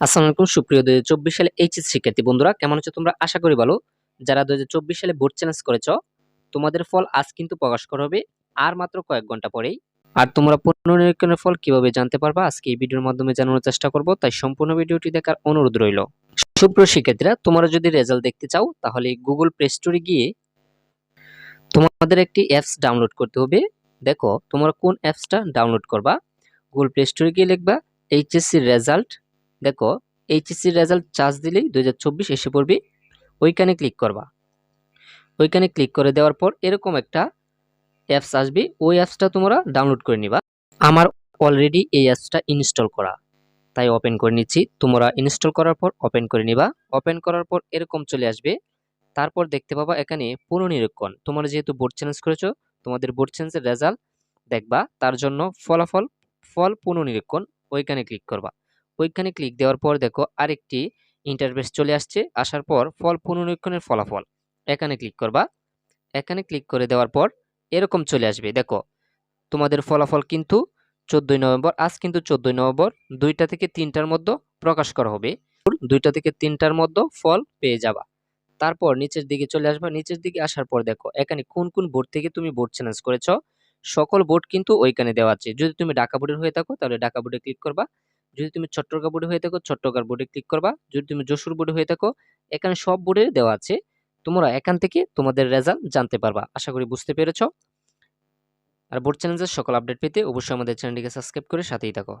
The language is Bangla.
আসসালামু আলাইকুম, সুপ্রিয় দুই চব্বিশ সালে এইচএস শিক্ষার্থী বন্ধুরা, কেমন আছো তোমরা? আশা করি ভালো। যারা চব্বিশ সালে বোর্ড চ্যালেঞ্জ করেছ, তোমাদের ফল আজ কিন্তু প্রকাশ করা হবে আর মাত্র কয়েক ঘণ্টা পরেই। আর তোমরা পুনর্নিরীক্ষণের ফল কীভাবে জানতে পারবা, আজকে এই ভিডিওর মাধ্যমে জানানোর চেষ্টা করব, তাই সম্পূর্ণ ভিডিওটি দেখার অনুরোধ রইল। সুপ্রিয় শিক্ষার্থীরা, তোমরা যদি রেজাল্ট দেখতে চাও, তাহলে গুগল প্লে স্টোরে গিয়ে তোমাদের একটি অ্যাপস ডাউনলোড করতে হবে। দেখো, তোমরা কোন অ্যাপসটা ডাউনলোড করবা? গুগল প্লে স্টোরে গিয়ে লিখবা, এইচএসসি রেজাল্ট দেখো এইচএসসির রেজাল্ট চার্জ দিলেই দু হাজার চব্বিশ এসে পড়বি। ওইখানে ক্লিক করবা। ওইখানে ক্লিক করে দেওয়ার পর এরকম একটা অ্যাপস আসবে। ওই অ্যাপসটা তোমরা ডাউনলোড করে নিবা। আমার অলরেডি এই অ্যাপসটা ইনস্টল করা। তাই ওপেন করে নিচ্ছি। তোমরা ইনস্টল করার পর ওপেন করে নিবা। ওপেন করার পর এরকম চলে আসবে। তারপর দেখতে পাবা এখানে পুনর্নিরীক্ষণ তোমরা যেহেতু বোর্ড চ্যালেঞ্জ করেছ, তোমাদের বোর্ড চ্যালেঞ্জের রেজাল্ট দেখবা। তার জন্য ফলাফল, ফল পুনর্নিরীক্ষণ ওইখানে ক্লিক করবা। ওইখানে ক্লিক দেওয়ার পর দেখো আরেকটি ইন্টারভেস চলে আসছে। আসার পর ফল পুনরীক্ষণের ফলাফল। এখানে ক্লিক করবা। এখানে ক্লিক করে দেওয়ার পর এরকম চলে আসবে। দেখো, তোমাদের ফলাফল কিন্তু চোদ্দই নভেম্বর, আজ কিন্তু চোদ্দই নভেম্বর, দুইটা থেকে তিনটার মধ্যে প্রকাশ করা হবে। দুইটা থেকে তিনটার মধ্যে ফল পেয়ে যাবা। তারপর নিচের দিকে চলে আসবা। নিচের দিকে আসার পর দেখো, এখানে কোন কোন বোর্ড থেকে তুমি বোর্ড চ্যালেঞ্জ করেছ? সকল বোর্ড কিন্তু ওইখানে দেওয়া আছে। যদি তুমি ঢাকা বোর্ডের হয়ে থাকো, তাহলে ঢাকা বোর্ডে ক্লিক করবা। যদি তুমি চট্টগ্রাম বোর্ডে হয়ে থাকো চট্টগ্রাম বোর্ডে ক্লিক করবা। যদি তুমি যশোর বোর্ডে হয়ে থাকো, এখানে সব বোর্ডে দেওয়া আছে। তোমরা এখান থেকে তোমাদের রেজাল্ট জানতে পারবা। আশা করি বুঝতে পেরেছ। আর বোর্ড চ্যালেঞ্জের সকল আপডেট পেতে অবশ্যই আমাদের চ্যানেলটিকে সাবস্ক্রাইব করে সাথেই থাকো।